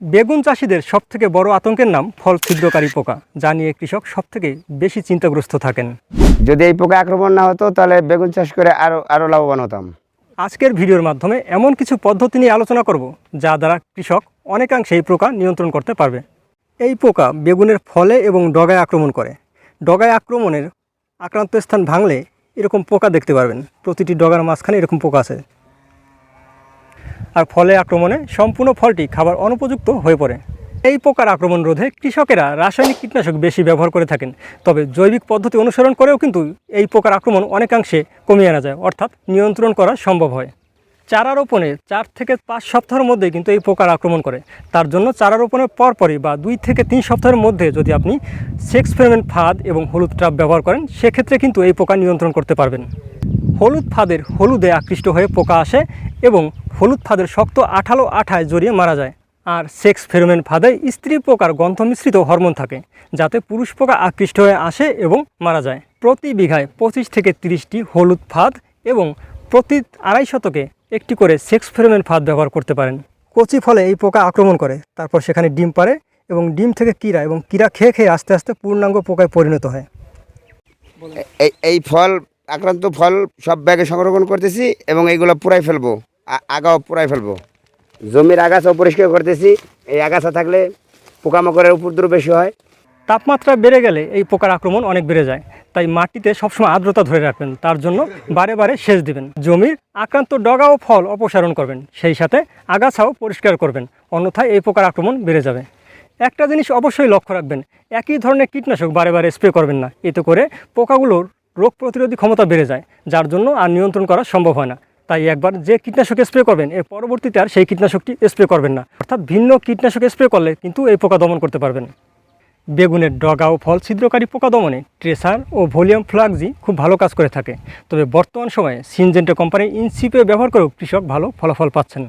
বেগুন চাষিদের সবথেকে বড় আতঙ্কের নাম ফল ছিদ্রকারী পোকা যা নিয়ে কৃষক সবথেকে বেশি চিন্তাগ্রস্ত থাকেন। যদি এই পোকা আক্রমণ না হতো তাহলে বেগুন চাষ করে আরও আরও লাভবান হতাম। আজকের ভিডিওর মাধ্যমে এমন কিছু পদ্ধতি নিয়ে আলোচনা করব যা দ্বারা কৃষক অনেকাংশে এই পোকা নিয়ন্ত্রণ করতে পারবে। এই পোকা বেগুনের ফলে এবং ডগায় আক্রমণ করে। ডগায় আক্রমণের আক্রান্ত স্থান ভাঙলে এরকম পোকা দেখতে পারবেন। প্রতিটি ডগার মাঝখানে এরকম পোকা আছে। আর ফলে আক্রমণে সম্পূর্ণ ফলটি খাবার অনুপযুক্ত হয়ে পড়ে। এই পোকার আক্রমণ রোধে কৃষকেরা রাসায়নিক কীটনাশক বেশি ব্যবহার করে থাকেন। তবে জৈবিক পদ্ধতি অনুসরণ করেও কিন্তু এই পোকার আক্রমণ অনেকাংশে কমিয়ে আনা যায়, অর্থাৎ নিয়ন্ত্রণ করা সম্ভব হয়। চারা রোপণে চার থেকে পাঁচ সপ্তাহের মধ্যে কিন্তু এই পোকার আক্রমণ করে। তার জন্য চারা রোপণের পরপরই বা দুই থেকে তিন সপ্তাহের মধ্যে যদি আপনি সেক্স ফেরমেন্ট ফাঁদ এবং হলুদ ট্রাপ ব্যবহার করেন, সেক্ষেত্রে কিন্তু এই পোকা নিয়ন্ত্রণ করতে পারবেন। হলুদ ফাঁদের হলুদে আকৃষ্ট হয়ে পোকা আসে এবং হলুদ ফাঁদের শক্ত আঠালো আঠায় জড়িয়ে মারা যায়। আর সেক্স ফেরোমেন ফাঁদে স্ত্রী পোকার গন্ধ মিশ্রিত হরমোন থাকে, যাতে পুরুষ পোকা আকৃষ্ট হয়ে আসে এবং মারা যায়। প্রতি বিঘায় পঁচিশ থেকে তিরিশটি হলুদ ফাঁদ এবং প্রতি আড়াই শতকে একটি করে সেক্স ফেরোমেন ফাঁদ ব্যবহার করতে পারেন। কচি ফলে এই পোকা আক্রমণ করে, তারপর সেখানে ডিম পারে এবং ডিম থেকে কীরা এবং কীরা খেয়ে খেয়ে আস্তে আস্তে পূর্ণাঙ্গ পোকায় পরিণত হয়। এই ফল আক্রান্ত ফল সব ব্যাগে সংরক্ষণ করতেছি এবং এইগুলো পুরাই ফেলব আগাও পুরাই ফেলব। জমির আগাছাও পরিষ্কার করতেছি, এই আগাছা থাকলে পোকামাকড়ের উপদ্রব বেশি হয়। তাপমাত্রা বেড়ে গেলে এই পোকার আক্রমণ অনেক বেড়ে যায়, তাই মাটিতে সবসময় আর্দ্রতা ধরে রাখবেন, তার জন্য বারে বারে সেচ দিবেন। জমির আক্রান্ত ডগা ও ফল অপসারণ করবেন, সেই সাথে আগাছাও পরিষ্কার করবেন, অন্যথায় এই পোকার আক্রমণ বেড়ে যাবে। একটা জিনিস অবশ্যই লক্ষ্য রাখবেন, একই ধরনের কীটনাশক বারে বারে স্প্রে করবেন না, এতে করে পোকাগুলোর রোগ প্রতিরোধী ক্ষমতা বেড়ে যায়, যার জন্য আর নিয়ন্ত্রণ করা সম্ভব হয় না। তাই একবার যে কীটনাশক স্প্রে করবেন, এর পরবর্তীতে আর সেই কীটনাশকটি স্প্রে করবেন না। অর্থাৎ ভিন্ন কীটনাশক স্প্রে করলে কিন্তু এই পোকা দমন করতে পারবেন। বেগুনের ডগা ও ফল ছিদ্রকারী পোকা দমনে ট্রেসার ও ভলিউম ফ্লাগজি খুব ভালো কাজ করে থাকে। তবে বর্তমান সময়ে সিনজেন্টো কোম্পানির ইনসিপে ব্যবহার করেও কৃষক ভালো ফলাফল পাচ্ছেন।